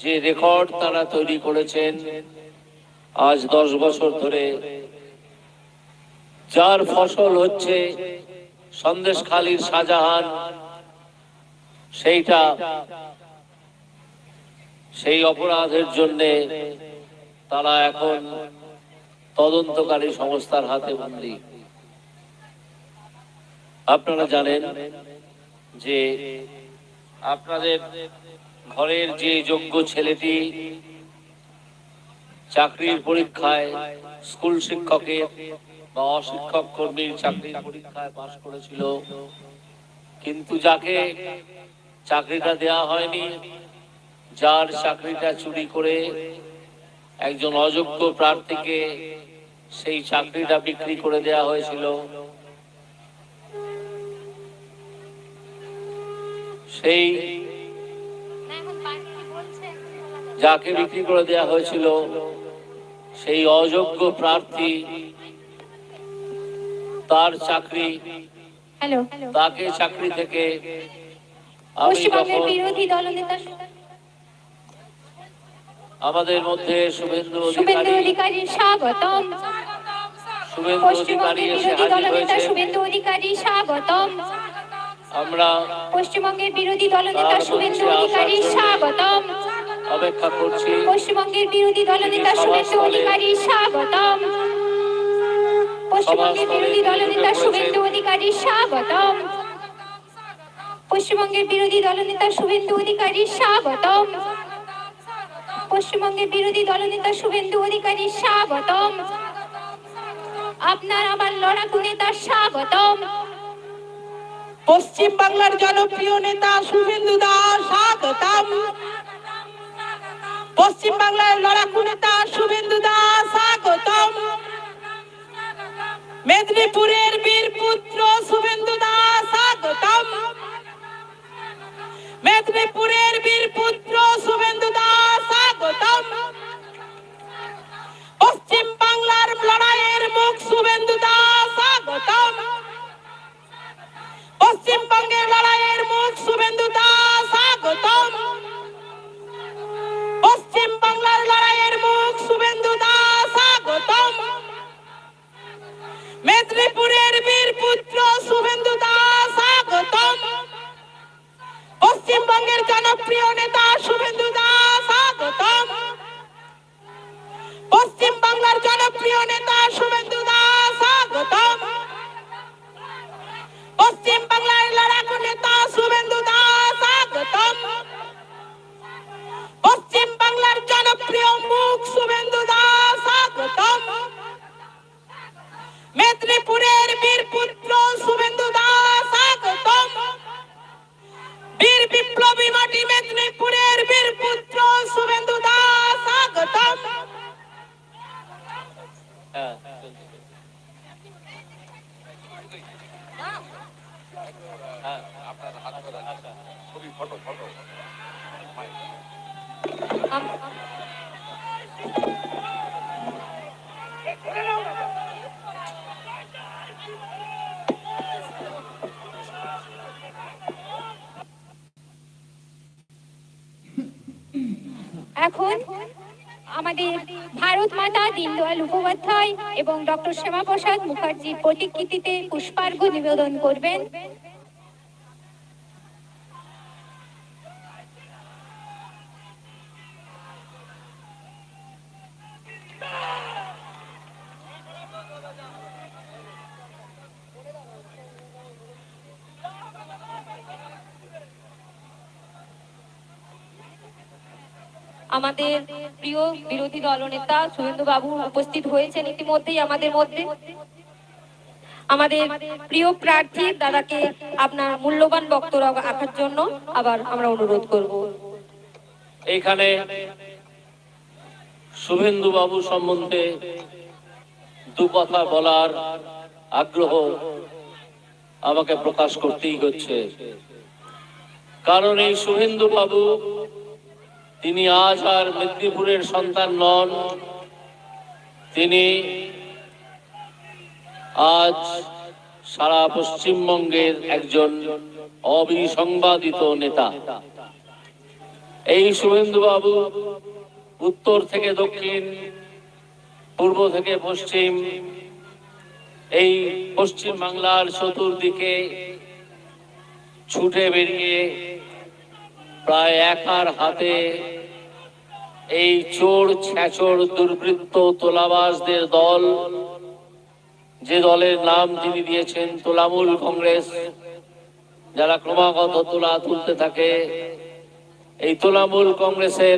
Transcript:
যে রেকর্ড তারা তৈরি করেছেন আজ দশ বছর ধরে, যার ফসল হচ্ছে সন্দেশখালীর শাহজাহান, সেইটা সেই অপরাধের জন্যে তারা এখন তদন্তকারী সংস্থার হাতে বন্দী। আপনারা জানেন যে আপনাদের ঘরের যে যোগ্য ছেলেটি চাকরির পরীক্ষায় স্কুল শিক্ষকের বা অশিক্ষক কর্মীর চাকরির পরীক্ষায় পাশ করেছিল, কিন্তু যাকে চাকরিটা দেয়া হয়নি, যার চাকরিটা চুরি করে একজন অযোগ্য প্রার্থীকে সেই চাকরিটা বিক্রি করে দেয়া হয়েছিল। সেই যাকে বিক্রি করে দেয়া হয়েছিল সেই অযোগ্য প্রার্থী তার চাকরি তাকে চাকরি থেকে আমি যখন আমাদের মধ্যে শুভেন্দু অধিকারী স্বাগতম। শুভেন্দু অধিকারী এসে হাজির হয়েছে। শুভেন্দু অধিকারী স্বাগতম। আমরা পশ্চিমবঙ্গের বিরোধী দলনেতা শুভেন্দু অধিকারী স্বাগতম। অপেক্ষা করছি। পশ্চিমবঙ্গের বিরোধী দলনেতা শুভেন্দু অধিকারী স্বাগতম। পশ্চিমবঙ্গের বিরোধী দলনেতা শুভেন্দু অধিকারী স্বাগতম। পশ্চিমবঙ্গের বিরোধী দলনেতা শুভেন্দু অধিকারী স্বাগতম। পশ্চিমবঙ্গের বিরোধী দলনেতা শুভেন্দু অধিকারী স্বাগতম। আপনার আমার লড়াকু নেতা স্বাগতম। পশ্চিম বাংলার জনপ্রিয় নেতা শুভেন্দু দাস স্বাগতম। পশ্চিম বাংলার লড়াকু নেতা শুভেন্দু দাস, স্বাগতম। মেদিনীপুরের বীর পুত্র শুভেন্দু দাস, স্বাগতম। মেদিনীপুরের বীর পুত্র শুভেন্দু দাস, স্বাগতম। পশ্চিম বাংলার লড়াইয়ের মুখ শুভেন্দু দাস, স্বাগতম। পশ্চিমবঙ্গের লড়াইয়ের মুখ শুভেন্দু দাস। মেদিনীপুরের বীর পুত্র শুভেন্দু দাস স্বাগতম বীর বিপ্লবী মাটি মেদিনীপুরের বীর পুত্র শুভেন্দু দাস স্বাগতম হ্যাঁ এখন আমাদের ভারত মাতা দীনদয়াল উপাধ্যায় এবং ডক্টর শ্যামাপ্রসাদ মুখার্জির প্রতিকৃতিতে পুষ্পার্ঘ নিবেদন করবেন। আমাদের প্রিয় বিরোধী দলনেতা শুভেন্দু বাবু উপস্থিত হয়েছেন ইতিমধ্যেই আমাদের মধ্যে। আমাদের প্রিয় প্রার্থী দাদাকে আপনার মূল্যবান বক্তব্য রাখার জন্য আবার আমরা অনুরোধ করব। এইখানে শুভেন্দু বাবু সম্বন্ধে দু কথা বলার আগ্রহ আমাকে প্রকাশ করতেই হচ্ছে। কারণ এই শুভেন্দু বাবু তিনি আজ আর মেদিনীপুরের সন্তান নন। তিনি আজ সারা পশ্চিমবঙ্গের একজন অবিসংবাদিত নেতা। এই শুভেন্দু বাবু উত্তর থেকে দক্ষিণ, পূর্ব থেকে পশ্চিম, এই পশ্চিম বাংলার চতুর্দিকে ছুটে বেরিয়ে প্রায় একার হাতে এই চোর ছ্যাচোর দুর্বৃত্ত তোলাবাসদের দল, যে দলের নাম তিনি দিয়েছেন তোলামূল কংগ্রেস, যারা ক্রমাগত তোলা তুলতে থাকে। এই তোলামূল কংগ্রেসের